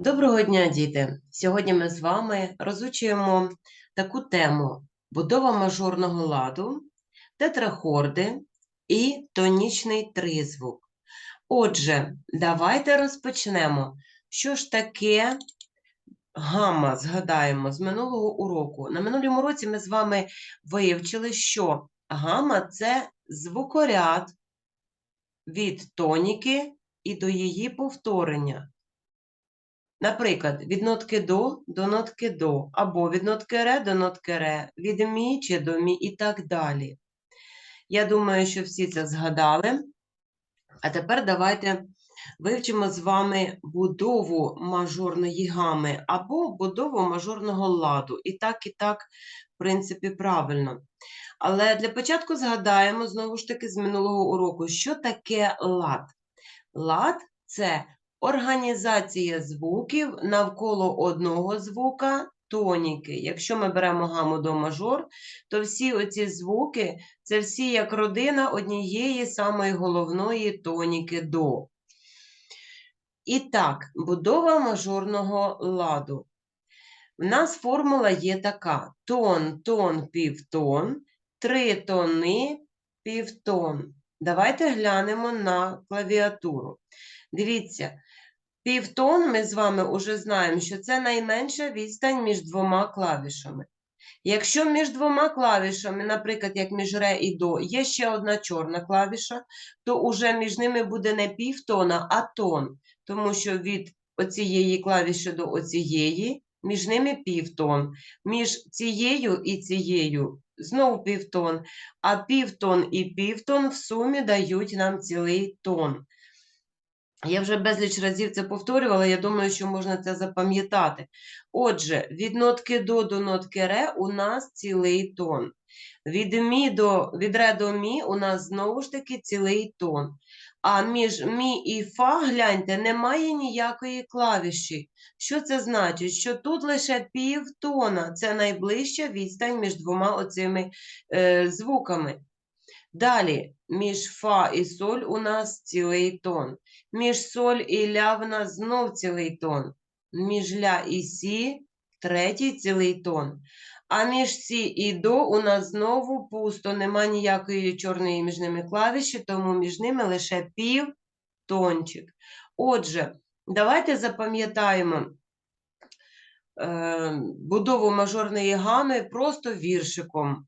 Доброго дня, діти! Сьогодні ми з вами розучуємо таку тему будова мажорного ладу, тетрахорди і тонічний тризвук. Отже, давайте розпочнемо. Що ж таке гамма, згадаємо, з минулого уроку. На минулому році ми з вами вивчили, що гамма – це звукоряд від тоніки і до її повторення. Наприклад, від нотки до до нотки до, або від нотки ре до нотки ре, від мі чи до мі і так далі. Я думаю, що всі це згадали. А тепер давайте вивчимо з вами будову мажорної гами або будову мажорного ладу. І так, і так, в принципі, правильно. Але для початку згадаємо знову ж таки з минулого уроку, що таке лад. Лад це Організація звуків навколо одного звука тоніки. Якщо ми беремо гаму до мажор, то всі оці звуки це всі як родина однієї самої головної тоніки до. І так, будова мажорного ладу. В нас формула є така: тон, тон, півтон, три тони, півтон. Давайте глянемо на клавіатуру. Дивіться, Півтон ми з вами вже знаємо, що це найменша відстань між двома клавішами. Якщо між двома клавішами, наприклад, як між ре і до, є ще одна чорна клавіша, то уже між ними буде не півтона, а тон. Тому що від оцієї клавіші до оцієї, між ними півтон. Між цією і цією знову півтон. А півтон і півтон в сумі дають нам цілий тон. Я вже безліч разів це повторювала, я думаю, що можна це запам'ятати. Отже, від нотки до до нотки ре у нас цілий тон. Від мі до від ре до мі у нас знову ж таки цілий тон. А між мі і фа, гляньте, немає ніякої клавіші. Що це значить? Що тут лише півтона. Це найближча відстань між двома оцими е, звуками. Далі, між фа і соль у нас цілий тон. Між соль і ля в знов цілий тон. Між ля і сі третій цілий тон. А між сі і до у нас знову пусто, нема ніякої чорної між ними клавіші, тому між ними лише пів тончик. Отже, давайте запам'ятаємо е, будову мажорної гами просто віршиком.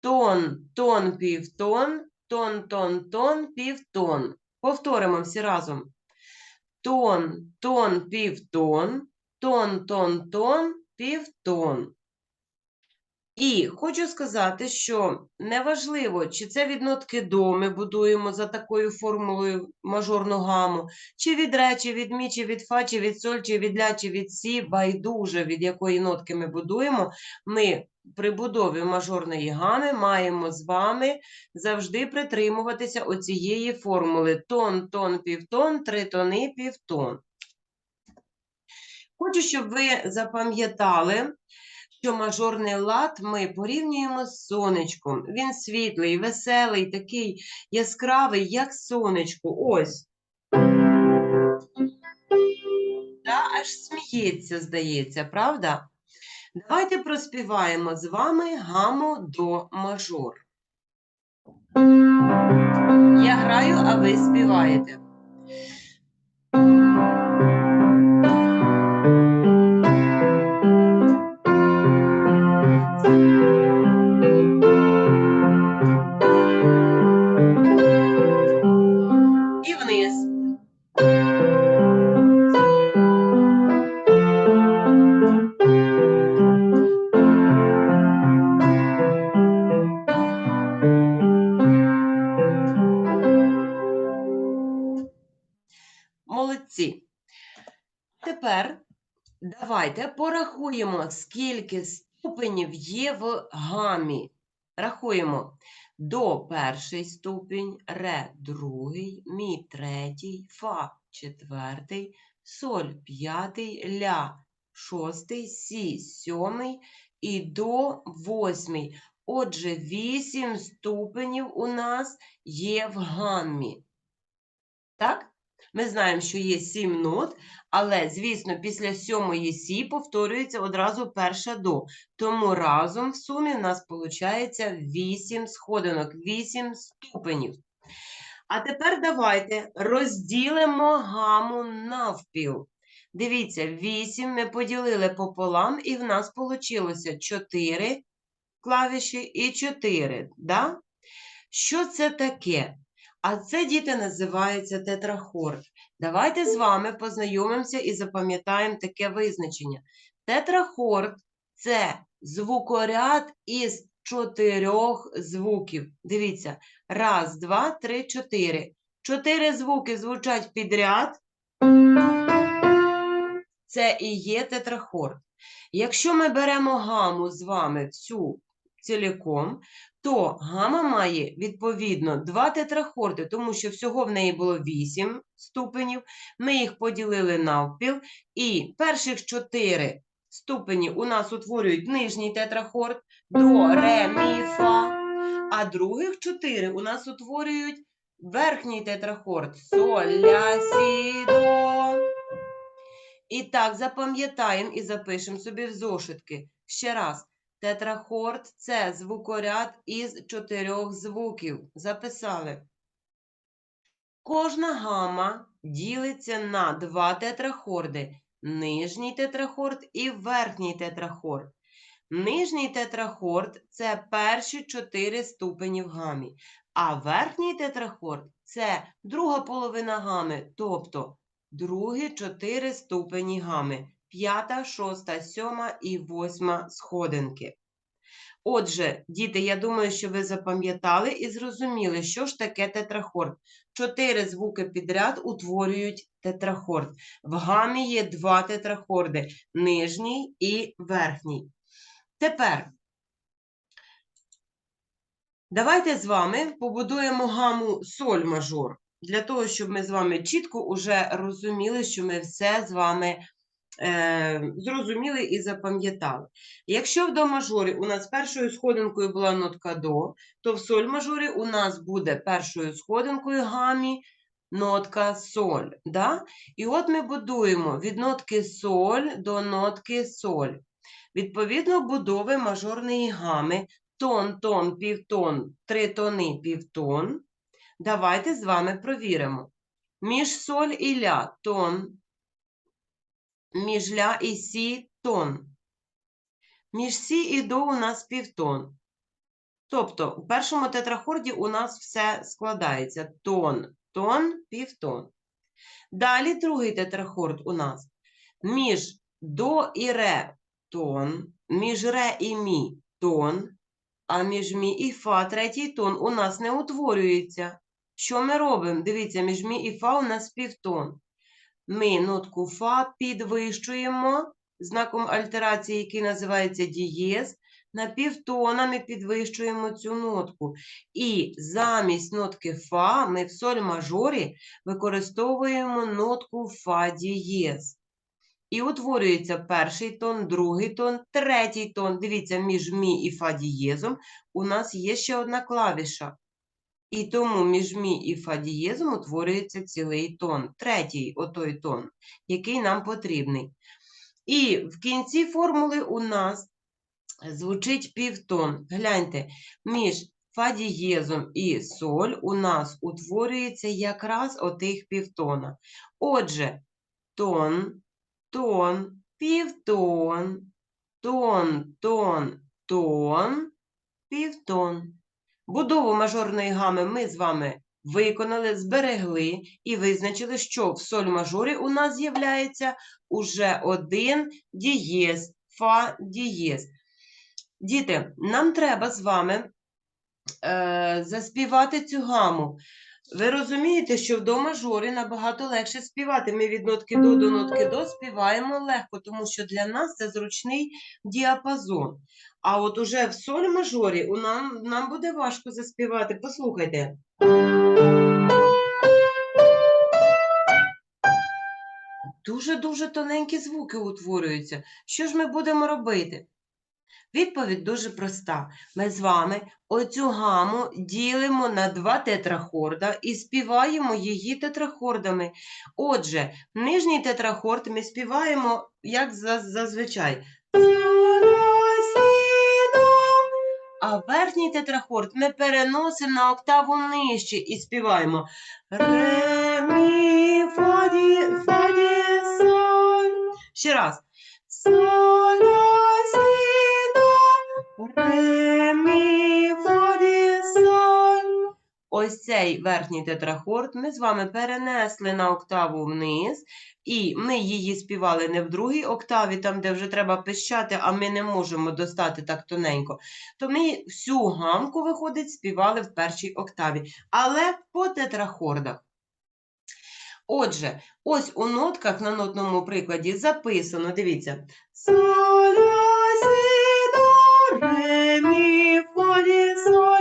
Тон, тон, півтон, тон, тон, тон, півтон. Повторимо всі разом. Тон, тон, півтон, тон, тон, тон, півтон. І хочу сказати, що неважливо, чи це від нотки до ми будуємо за такою формулою мажорну гаму, чи від ре, чи від мі, чи від фа, чи від соль, чи від ля, чи від сі, байдуже, від якої нотки ми будуємо, ми при будові мажорної гами маємо з вами завжди притримуватися оцієї формули тон, тон, півтон, три тони, півтон. Хочу, щоб ви запам'ятали, що мажорний лад ми порівнюємо з сонечком. Він світлий, веселий, такий яскравий, як сонечко. Ось. Та аж сміється, здається, правда? Давайте проспіваємо з вами гаму до мажор. Я граю, а ви співаєте. Порахуємо, скільки ступенів є в гамі. Рахуємо до перший ступінь, ре другий, мі третій, фа четвертий, соль п'ятий, ля шостий, сі сьомий і до восьмий. Отже, вісім ступенів у нас є в гаммі. Так? Ми знаємо, що є сім нот, але, звісно, після сьомої сі повторюється одразу перша до. Тому разом в сумі в нас виходить 8 сходинок, 8 ступенів. А тепер давайте розділимо гаму навпіл. Дивіться, 8 ми поділили пополам, і в нас вийшло 4 клавіші і 4. Да? Що це таке? А це, діти, називається тетрахорд. Давайте з вами познайомимося і запам'ятаємо таке визначення. Тетрахорд це звукоряд із чотирьох звуків. Дивіться, раз, два, три, чотири. Чотири звуки звучать підряд. Це і є тетрахорд. Якщо ми беремо гаму з вами всю ціліком, то гама має відповідно два тетрахорди, тому що всього в неї було 8 ступенів. Ми їх поділили навпіл, і перших 4 ступені у нас утворюють нижній тетрахорд до, ре, мі, фа, а других 4 у нас утворюють верхній тетрахорд соль, ля, сі, до. І так запам'ятаємо і запишемо собі в зошитки. Ще раз. Тетрахорд це звукоряд із чотирьох звуків. Записали. Кожна гама ділиться на два тетрахорди: нижній тетрахорд і верхній тетрахорд. Нижній тетрахорд це перші чотири ступені в гамі, а верхній тетрахорд це друга половина гами, тобто другі чотири ступені гами п'ята, шоста, сьома і восьма сходинки. Отже, діти, я думаю, що ви запам'ятали і зрозуміли, що ж таке тетрахорд. Чотири звуки підряд утворюють тетрахорд. В гамі є два тетрахорди нижній і верхній. Тепер давайте з вами побудуємо гаму соль мажор, для того, щоб ми з вами чітко уже розуміли, що ми все з вами е, зрозуміли і запам'ятали. Якщо в до мажорі у нас першою сходинкою була нотка до, то в соль мажорі у нас буде першою сходинкою гамі нотка соль. Да? І от ми будуємо від нотки соль до нотки соль. Відповідно, будови мажорної гами тон, тон, півтон, три тони, півтон. Давайте з вами провіримо. Між соль і ля тон, між ля і сі тон. Між сі і до у нас півтон. Тобто, у першому тетрахорді у нас все складається тон, тон, півтон. Далі другий тетрахорд у нас між до і ре тон, між ре і мі тон, а між мі і фа третій тон у нас не утворюється. Що ми робимо? Дивіться, між мі і фа у нас півтон. Ми нотку фа підвищуємо знаком альтерації, який називається дієз. На півтона ми підвищуємо цю нотку. І замість нотки фа ми в соль мажорі використовуємо нотку фа дієз. І утворюється перший тон, другий тон, третій тон. Дивіться, між мі і фа дієзом у нас є ще одна клавіша. І тому між мі і фа дієзом утворюється цілий тон, третій отой тон, який нам потрібний. І в кінці формули у нас звучить півтон. Гляньте, між фа дієзом і соль у нас утворюється якраз отих півтона. Отже, тон, тон, півтон, тон, тон, тон, півтон. Будову мажорної гами ми з вами виконали, зберегли і визначили, що в соль мажорі у нас з'являється уже один дієз, фа дієз. Діти, нам треба з вами е, заспівати цю гаму. Ви розумієте, що в до мажорі набагато легше співати. Ми від нотки до до нотки до співаємо легко, тому що для нас це зручний діапазон. А от уже в соль мажорі у нам, нам буде важко заспівати. Послухайте. Дуже-дуже тоненькі звуки утворюються. Що ж ми будемо робити? Відповідь дуже проста. Ми з вами оцю гаму ділимо на два тетрахорда і співаємо її тетрахордами. Отже, нижній тетрахорд ми співаємо, як зазвичай. А верхній тетрахорд ми переносимо на октаву нижче і співаємо ре, мі, фа, ді, фа, ді, соль. Ще раз. Соль, ре, мі, фа, ді, соль. Ось цей верхній тетрахорд ми з вами перенесли на октаву вниз, і ми її співали не в другій октаві, там, де вже треба пищати, а ми не можемо достати так тоненько. То ми всю гамку, виходить, співали в першій октаві, але по тетрахордах. Отже, ось у нотках на нотному прикладі записано, дивіться. Соль,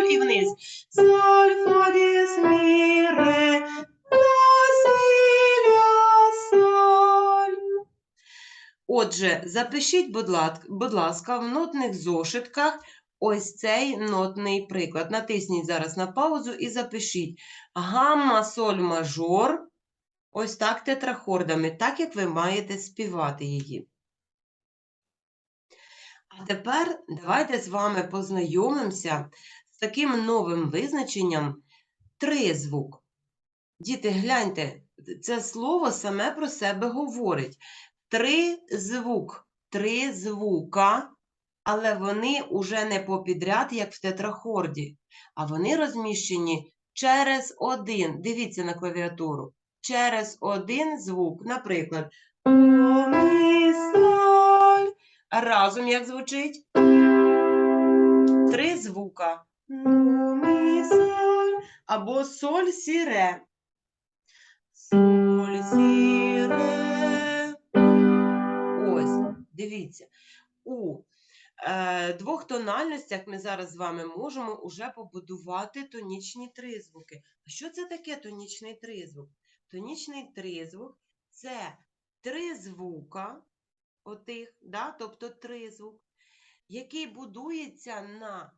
і вниз. Соль, фа, діс, мі. Отже, запишіть, будь ласка, в нотних зошитках ось цей нотний приклад. Натисніть зараз на паузу і запишіть. Гамма, соль, мажор. Ось так тетрахордами, так як ви маєте співати її. А тепер давайте з вами познайомимося з таким новим визначенням тризвук. Діти, гляньте, це слово саме про себе говорить. Тризвук, три звука, але вони уже не попідряд, як в тетрахорді, а вони розміщені через один. Дивіться на клавіатуру. Через один звук, наприклад, «О, ми, соль». Разом як звучить? Три звука. «До, ми, соль» або соль сі ре. Соль сі ре. Ось, дивіться. У е, двох тональностях ми зараз з вами можемо уже побудувати тонічні тризвуки. А що це таке тонічний тризвук? Тонічний тризвук це три звука, отих, да? тобто тризвук, який будується на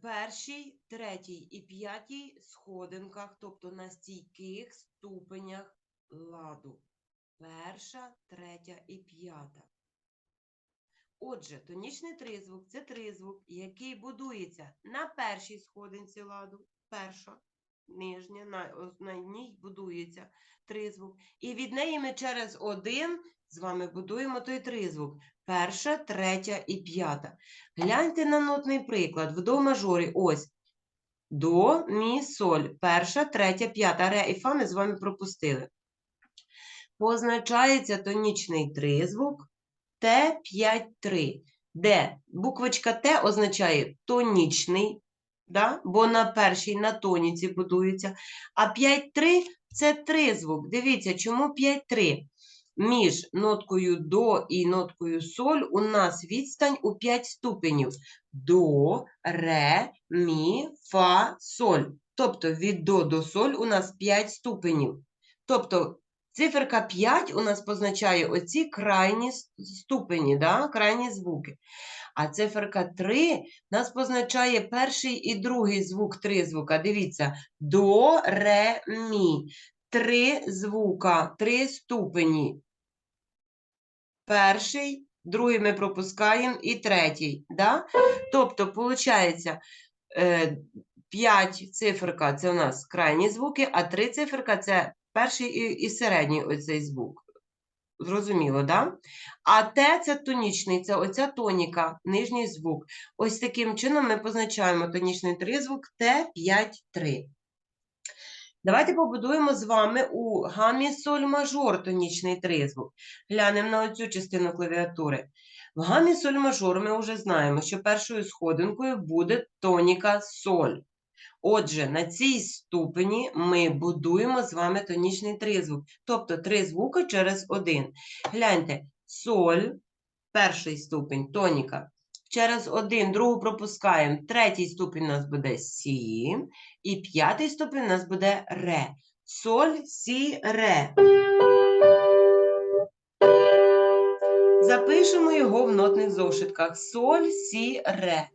першій, третій і п'ятій сходинках, тобто на стійких ступенях ладу. Перша, третя і п'ята. Отже, тонічний тризвук це тризвук, який будується на першій сходинці ладу, перша, нижня, на, на ній будується тризвук. І від неї ми через один з вами будуємо той тризвук. Перша, третя і п'ята. Гляньте на нотний приклад. В до мажорі ось. До, мі, соль. Перша, третя, п'ята. Ре і фа ми з вами пропустили. Позначається тонічний тризвук Т5-3, де буквочка Т означає тонічний, да? бо на першій на тоніці будується. А 5-3 це тризвук. Дивіться, чому 5-3? Між ноткою до і ноткою соль у нас відстань у 5 ступенів. До, ре, мі, фа, соль. Тобто від до до соль у нас 5 ступенів. Тобто циферка 5 у нас позначає оці крайні ступені, да? крайні звуки. А циферка 3 нас позначає перший і другий звук тризвука. Дивіться, до, ре, мі. Три звука, три ступені. Перший, другий ми пропускаємо і третій. Да? Тобто, виходить, 5 циферка це у нас крайні звуки, а 3 циферка це перший і, і середній оцей звук. Зрозуміло, да? А Т це тонічний, це оця тоніка, нижній звук. Ось таким чином ми позначаємо тонічний тризвук Т5-3. Давайте побудуємо з вами у гамі соль мажор тонічний тризвук. Глянемо на оцю частину клавіатури. В гамі соль мажор ми вже знаємо, що першою сходинкою буде тоніка соль. Отже, на цій ступені ми будуємо з вами тонічний тризвук, тобто три звуки через один. Гляньте, соль, перший ступень, тоніка. Через один, другу пропускаємо. Третій ступень у нас буде сі, і п'ятий ступень у нас буде ре. Соль, сі, ре. Запишемо його в нотних зошитках. Соль, сі, ре.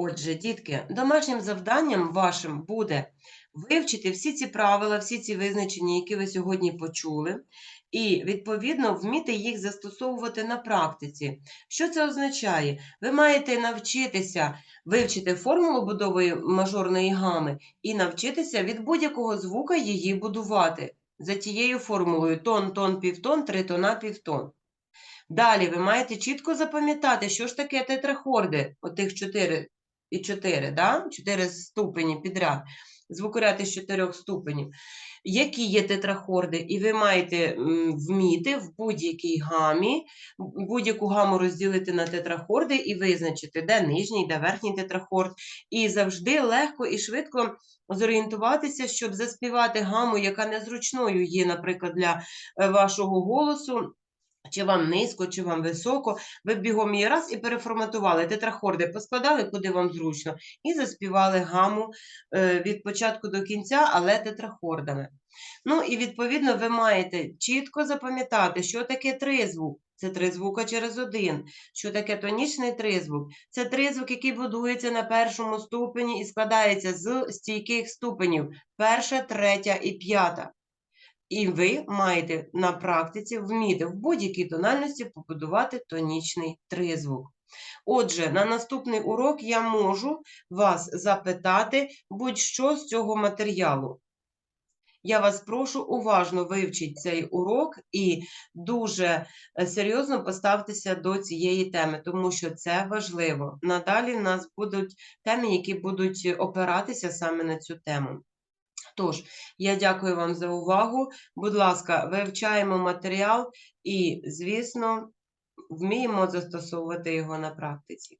Отже, дітки, домашнім завданням вашим буде вивчити всі ці правила, всі ці визначення, які ви сьогодні почули, і, відповідно, вміти їх застосовувати на практиці. Що це означає? Ви маєте навчитися вивчити формулу будови мажорної гами і навчитися від будь-якого звука її будувати. За тією формулою тон, тон, півтон, три тона, півтон. Далі ви маєте чітко запам'ятати, що ж таке тетрахорди, отих 4 і 4, да? 4 ступені підряд, звукоряд із 4 ступенів. Які є тетрахорди, і ви маєте вміти в будь-якій гамі, будь-яку гаму розділити на тетрахорди і визначити, де нижній, де верхній тетрахорд. І завжди легко і швидко зорієнтуватися, щоб заспівати гаму, яка незручною є, наприклад, для е, вашого голосу. Чи вам низько, чи вам високо, ви бігом її раз і переформатували, тетрахорди поскладали, куди вам зручно, і заспівали гаму е, від початку до кінця, але тетрахордами. Ну і відповідно ви маєте чітко запам'ятати, що таке тризвук. Це три звука через один. Що таке тонічний тризвук? Це тризвук, який будується на першому ступені і складається з стійких ступенів: перша, третя і п'ята. І ви маєте на практиці вміти в будь-якій тональності побудувати тонічний тризвук. Отже, на наступний урок я можу вас запитати будь-що з цього матеріалу. Я вас прошу уважно вивчіть цей урок і дуже е, серйозно поставтеся до цієї теми, тому що це важливо. Надалі в нас будуть теми, які будуть опиратися саме на цю тему. Тож, я дякую вам за увагу. Будь ласка, вивчаємо матеріал і, звісно, вміємо застосовувати його на практиці.